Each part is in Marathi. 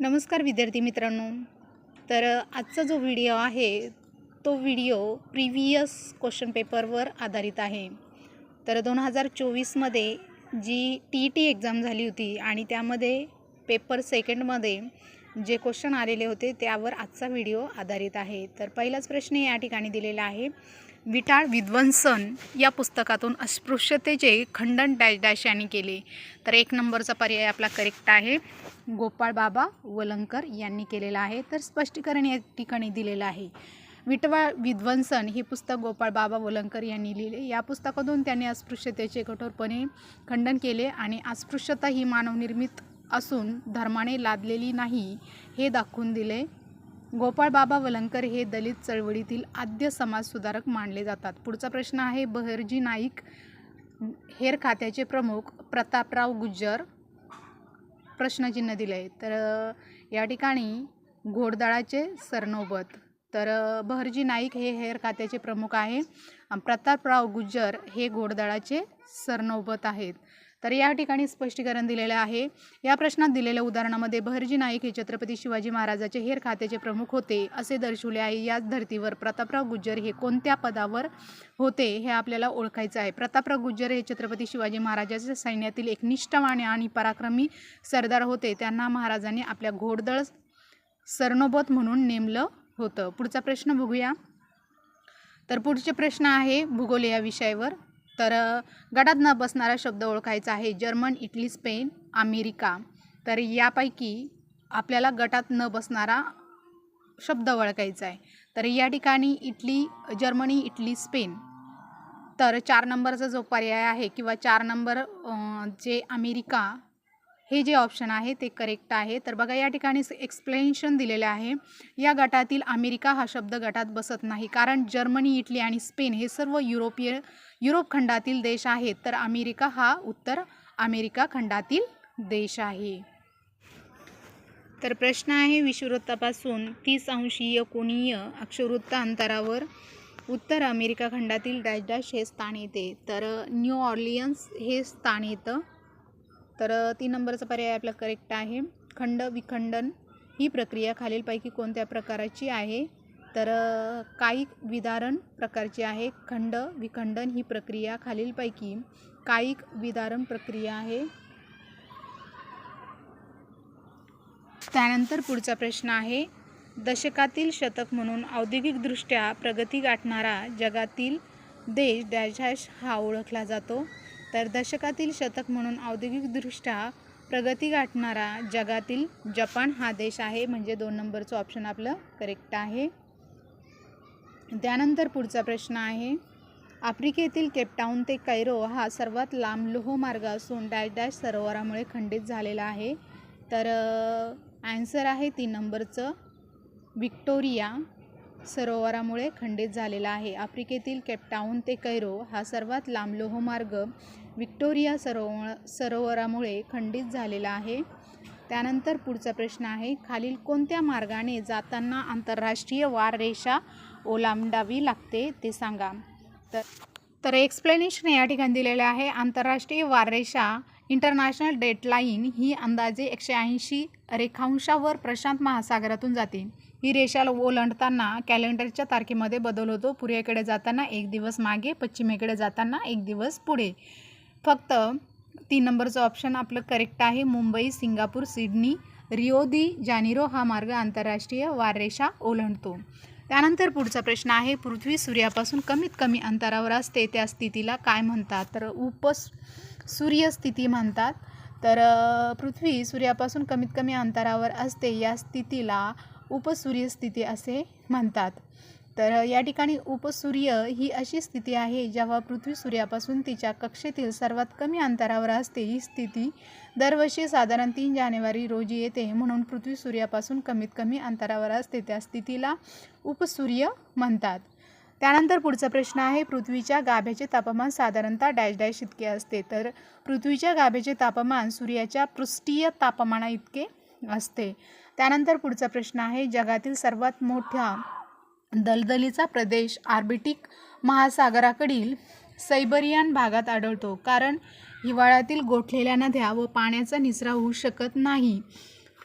नमस्कार विद्यार्थी मित्रांनो. तर आजचा जो व्हिडिओ आहे तो व्हिडिओ प्रिव्हियस क्वेश्चन पेपरवर आधारित आहे. तर दोन हजार चोवीसमध्ये G T E T exam झाली होती आणि त्यामध्ये पेपर सेकंडमध्ये जे क्वेश्चन आलेले होते त्यावर आजचा व्हिडिओ आधारित आहे. तर पहिलाच प्रश्न या ठिकाणी दिलेला आहे. विटाळ विध्वंसन या पुस्तकातून अस्पृश्यतेचे खंडन डॅश डॅश यांनी केले. तर एक नंबरचा पर्याय आपला करेक्ट आहे. गोपाळ बाबा वलंकर यांनी केलेला आहे. तर स्पष्टीकरण या ठिकाणी दिलेलं आहे. विटवाळ विध्वंसन हे पुस्तक गोपाळ बाबा वलंकर यांनी लिहिले. या पुस्तकातून त्यांनी अस्पृश्यतेचे कठोरपणे खंडन केले आणि अस्पृश्यता ही मानवनिर्मित असून धर्माने लादलेली नाही हे दाखवून दिले. गोपाळ बाबा वलंकर हे दलित चळवळीतील आद्य समाजसुधारक मानले जातात. पुढचा प्रश्न आहे बहरजी नाईक हेर खात्याचे प्रमुख प्रतापराव गुज्जर प्रश्नचिन्ह दिले आहे तर या ठिकाणी घोडदळाचे सरनोबत. तर बहरजी नाईक हे हेर खात्याचे प्रमुख आहे. प्रतापराव गुज्जर हे घोडदळाचे सरनोबत आहेत. तर या ठिकाणी स्पष्टीकरण दिलेलं आहे. या प्रश्नात दिलेल्या उदाहरणामध्ये भरजी नाईक हे छत्रपती शिवाजी महाराजाचे हेर खात्याचे प्रमुख होते असे दर्शवले आहे. याच धर्तीवर प्रतापराव गुज्जर हे कोणत्या पदावर होते हे आपल्याला ओळखायचं आहे. प्रतापराव गुज्जर हे छत्रपती शिवाजी महाराजाच्या सैन्यातील एक निष्ठवाने आणि पराक्रमी सरदार होते. त्यांना महाराजांनी आपल्या घोडदळ सरनोबत म्हणून नेमलं होतं. पुढचा प्रश्न बघूया. तर पुढचे प्रश्न आहे भूगोल या विषयावर. तर गटात न बसणारा शब्द ओळखायचा आहे जर्मन इटली स्पेन अमेरिका. तर यापैकी आपल्याला गटात न बसणारा शब्द ओळखायचा आहे. तर या ठिकाणी इटली जर्मनी इटली स्पेन. तर चार नंबरचा जो पर्याय आहे किंवा चार नंबर जे अमेरिका हे जे ऑप्शन आहे ते करेक्ट आहे. तर बघा या ठिकाणी एक्सप्लेनेशन दिलेलं आहे. या गटातील अमेरिका हा शब्द गटात बसत नाही. कारण जर्मनी इटली आणि स्पेन हे सर्व युरोपीय युरोप खंडातील देश आहेत. तर अमेरिका हा उत्तर अमेरिका खंडातील देश आहे. तर प्रश्न आहे विषुववृत्तापासून तीस अंशीय कोणीय अक्षवृत्त अंतरावर उत्तर अमेरिका खंडातील डॅश डॅश हे स्थान येते. तर न्यू ऑर्लियन्स हे स्थान येतं. तर तीन नंबरचा पर्याय आपला करेक्ट आहे. खंड विखंडन ही प्रक्रिया खालीलपैकी कोणत्या प्रकाराची आहे? तर कायिक विदारण प्रकारची आहे. खंड विखंडन ही प्रक्रिया खालीलपैकी कायिक विदारण प्रक्रिया आहे. त्यानंतर पुढचा प्रश्न आहे. दशकातील शतक म्हणून औद्योगिकदृष्ट्या प्रगती गाठणारा जगातील देश डॅश डॅश हा ओळखला जातो. तर दशकातील शतक म्हणून औद्योगिकदृष्ट्या प्रगती गाठणारा जगातील जपान हा देश आहे. म्हणजे दोन नंबरचं ऑप्शन आपलं करेक्ट आहे. त्यानंतर पुढचा प्रश्न आहे. आफ्रिकेतील केपटाऊन ते कैरो हा सर्वात लांब लोहमार्ग असून डॅश डॅश सरोवरामुळे खंडित झालेला आहे. तर ॲन्सर आहे तीन नंबरचं. विक्टोरिया. सरोवरामुळे खंडित झालेला आहे. आफ्रिकेतील केपटाऊन ते कैरो हा सर्वात लांब लोहमार्ग विक्टोरिया सरोवर सरोवरामुळे खंडित झालेला आहे. त्यानंतर पुढचा प्रश्न आहे खालील कोणत्या मार्गाने जाताना आंतरराष्ट्रीय वार रेषा ओलांडावी लागते ते सांगा. तर तर एक्सप्लेनेशन या ठिकाणी दिलेलं आहे आंतरराष्ट्रीय वाररेषा इंटरनॅशनल डेटलाईन ही अंदाजे एकशे ऐंशी रेखांशावर प्रशांत महासागरातून जाते. ही रेषा ओलांडताना कॅलेंडरच्या तारखेमध्ये बदल होतो. पूर्वेकडे जाताना एक दिवस मागे पश्चिमेकडे जाताना एक दिवस पुढे. फक्त तीन नंबरचं ऑप्शन आपलं करेक्ट आहे. Mumbai Singapore Sydney Rio de Janeiro हा मार्ग आंतरराष्ट्रीय वाररेषा ओलांडतो. त्यानंतर पुढचा प्रश्न आहे पृथ्वी सूर्यापासून कमीत कमी अंतरावर असते त्या स्थितीला काय म्हणतात? तर उपस सूर्यस्थिती म्हणतात. तर पृथ्वी सूर्यापासून कमीत कमी अंतरावर असते या स्थितीला उपसूर्यस्थिती असे म्हणतात. तर या ठिकाणी उपसूर्य ही अशी स्थिती आहे जेव्हा पृथ्वी सूर्यापासून तिच्या कक्षेतील सर्वात कमी अंतरावर असते. ही स्थिती दरवर्षी साधारण तीन जानेवारी रोजी येते म्हणून पृथ्वी सूर्यापासून कमीत कमी अंतरावर असते त्या स्थितीला उपसूर्य म्हणतात. त्यानंतर पुढचा प्रश्न आहे पृथ्वीच्या गाभ्याचे तापमान साधारणतः डॅश डॅश इतके असते. तर पृथ्वीच्या गाभ्याचे तापमान सूर्याच्या पृष्ठीय तापमाना इतके असते. त्यानंतर पुढचा प्रश्न आहे जगातील सर्वात मोठा दलदलीचा प्रदेश आर्बिटिक महासागराकडील सैबरियन भागात आढळतो. कारण हिवाळ्यातील गोठलेल्या नद्या व पाण्याचा निचरा होऊ शकत नाही.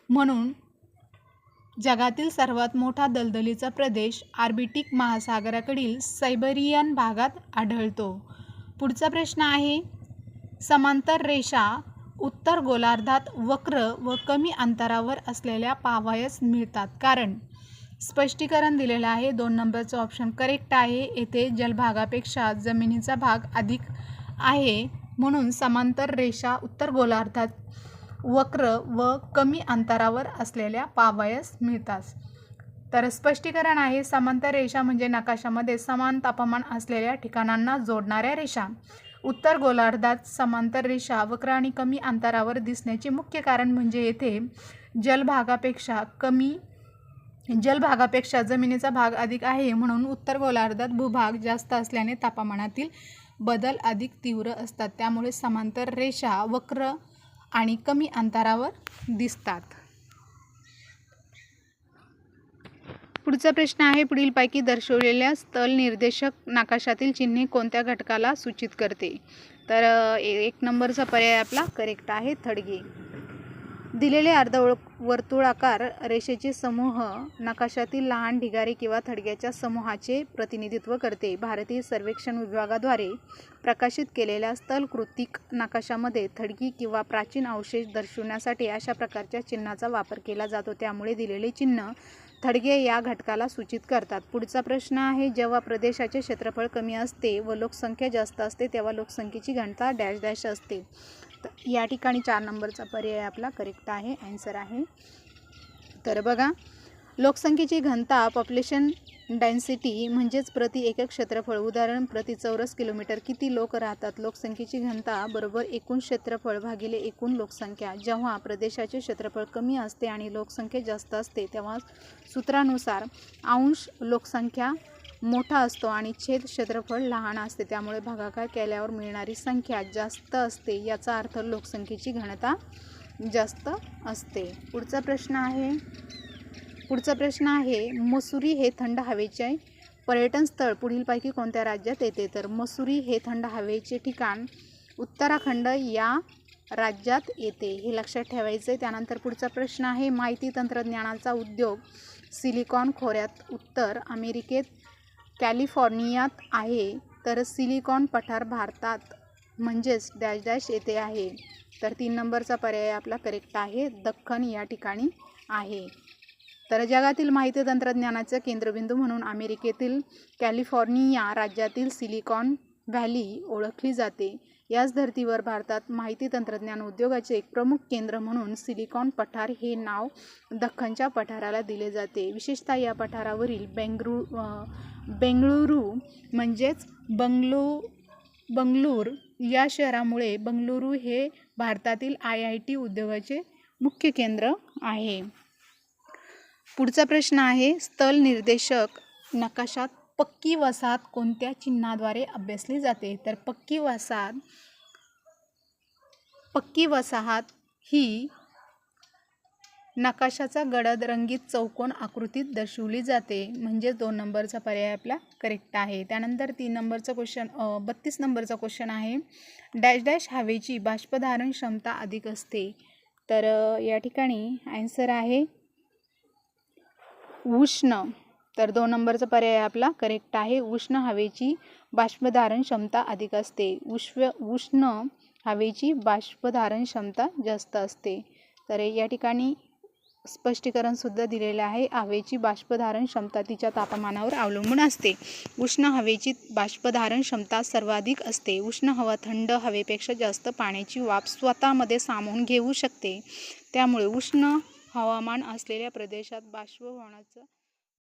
म्हणून जगातील सर्वात मोठा दलदलीचा प्रदेश आर्बिटिक महासागराकडील सायबरियन भागात आढळतो. पुढचा प्रश्न आहे समांतर रेषा उत्तर गोलार्धात वक्र व कमी अंतरावर असलेल्या पावायस मिळतात. कारण स्पष्टीकरण दिलेलं आहे दोन नंबरचं ऑप्शन करेक्ट आहे येथे जलभागापेक्षा जमिनीचा भाग अधिक आहे म्हणून समांतर रेषा उत्तर गोलार्धात वक्र व कमी अंतरावर असलेल्या पावयास मिळतात. तर स्पष्टीकरण आहे समांतर रेषा म्हणजे नकाशामध्ये समान तापमान असलेल्या ठिकाणांना जोडणाऱ्या रेषा. उत्तर गोलार्धात समांतर रेषा वक्र आणि कमी अंतरावर दिसण्याचे मुख्य कारण म्हणजे येथे जलभागापेक्षा कमी जलभागापेक्षा जमिनीचा भाग अधिक आहे म्हणून उत्तर गोलार्धात भूभाग जास्त असल्याने तापमानातील बदल अधिक तीव्र असतात. त्यामुळे समांतर रेषा वक्र आणि कमी अंतरावर दिसतात. पुढचा प्रश्न आहे पुढीलपैकी दर्शवलेल्या स्थल निर्देशक नाकाशातील चिन्हे कोणत्या घटकाला सूचित करते? तर एक नंबरचा पर्याय आपला करेक्ट आहे थडगे. दिलेले अर्धवळ वर्तुळाकार रेषेचे समूह नकाशातील लहान ढिगारे किंवा थडग्याच्या समूहाचे प्रतिनिधित्व करते. भारतीय सर्वेक्षण विभागाद्वारे प्रकाशित केलेल्या स्थलकृतिक नकाशामध्ये थडगी किंवा प्राचीन अवशेष दर्शवण्यासाठी अशा प्रकारच्या चिन्हाचा वापर केला जातो. त्यामुळे दिलेले चिन्ह थडगे या घटकाला सूचित करतात. पुढचा प्रश्न आहे जेव्हा प्रदेशाचे क्षेत्रफळ कमी असते व लोकसंख्या जास्त असते तेव्हा लोकसंख्येची घनता डॅश डॅश असते. तर या ठिकाणी चार नंबरचा पर्याय आपला करेक्ट आहे ॲन्सर आहे. तर बघा लोकसंख्येची घनता पॉप्युलेशन डेन्सिटी म्हणजेच प्रति एकक क्षेत्रफळ. उदाहरण प्रति चौरस किलोमीटर किती लोक राहतात? लोकसंख्येची घनता बरोबर एकूण क्षेत्रफळ भागिले एकूण लोकसंख्या. जेव्हा प्रदेशाचे क्षेत्रफळ कमी असते आणि लोकसंख्या जास्त असते तेव्हा सूत्रानुसार अंश लोकसंख्या मोठा असतो आणि छेद क्षेत्रफळ लहान असते. त्यामुळे भागाकार केल्यावर मिळणारी संख्या जास्त असते याचा अर्थ लोकसंख्येची घनता जास्त असते. पुढचा प्रश्न आहे पुढचा प्रश्न आहे मसुरी हे थंड हवेचे पर्यटन स्थळ. पुढीलपैकी कोणत्या राज्यात येते? तर मसुरी हे थंड हवेचे ठिकाण उत्तराखंड या राज्यात येते. हे लक्षात ठेवायचं आहे त्यानंतर पुढचा प्रश्न आहे माहिती तंत्रज्ञानाचा उद्योग सिलिकॉन खोऱ्यात उत्तर अमेरिकेत कॅलिफोर्नियात आहे तर सिलिकॉन पठार भारतात म्हणजेच डॅश डॅश येथे आहे. तर तीन नंबरचा पर्याय आपला करेक्ट आहे दख्खन या ठिकाणी आहे. तर जगातील माहिती तंत्रज्ञानाचं केंद्रबिंदू म्हणून अमेरिकेतील कॅलिफोर्निया राज्यातील सिलिकॉन व्हॅली ओळखली जाते. याच धर्तीवर भारतात माहिती तंत्रज्ञान उद्योगाचे एक प्रमुख केंद्र म्हणून सिलिकॉन पठार हे नाव दख्खनच्या पठाराला दिले जाते. विशेषतः या पठारावरील बेंगरू बेंगळुरू म्हणजेच बंगलू बंगळूर या शहरामुळे बंगळुरू हे भारतातील आय आय टी उद्योगाचे मुख्य केंद्र आहे. पुढचा प्रश्न आहे स्थल निर्देशक नकाशात पक्की वसाहत कोणत्या चिन्हाद्वारे अभ्यासली जाते? तर पक्की वसाहत पक्की वसाहत ही नकाशाचा गडद रंगीत चौकोन आकृतीत दर्शवली जाते. म्हणजे दोन नंबरचा पर्याय आपला करेक्ट आहे. त्यानंतर तीन नंबरचा क्वेश्चन बत्तीस नंबरचा क्वेश्चन आहे. डॅश डॅश हवेची बाष्पधारण क्षमता अधिक असते. तर या ठिकाणी ॲन्सर आहे उष्ण. तर दोन नंबरचा पर्याय आपला करेक्ट आहे. उष्ण हवेची बाष्पधारण क्षमता अधिक असते. उष्व उष्ण हवेची बाष्पधारण क्षमता जास्त असते. तर या ठिकाणी स्पष्टीकरणसुद्धा दिलेलं आहे. हवेची बाष्पधारण क्षमता तिच्या तापमानावर अवलंबून असते. उष्ण हवेची बाष्पधारण क्षमता सर्वाधिक असते. उष्ण हवा थंड हवेपेक्षा जास्त पाण्याची वाफ स्वतःमध्ये सामावून घेऊ शकते. त्यामुळे उष्ण हवामान असलेल्या प्रदेशात बाष्पभवनाचं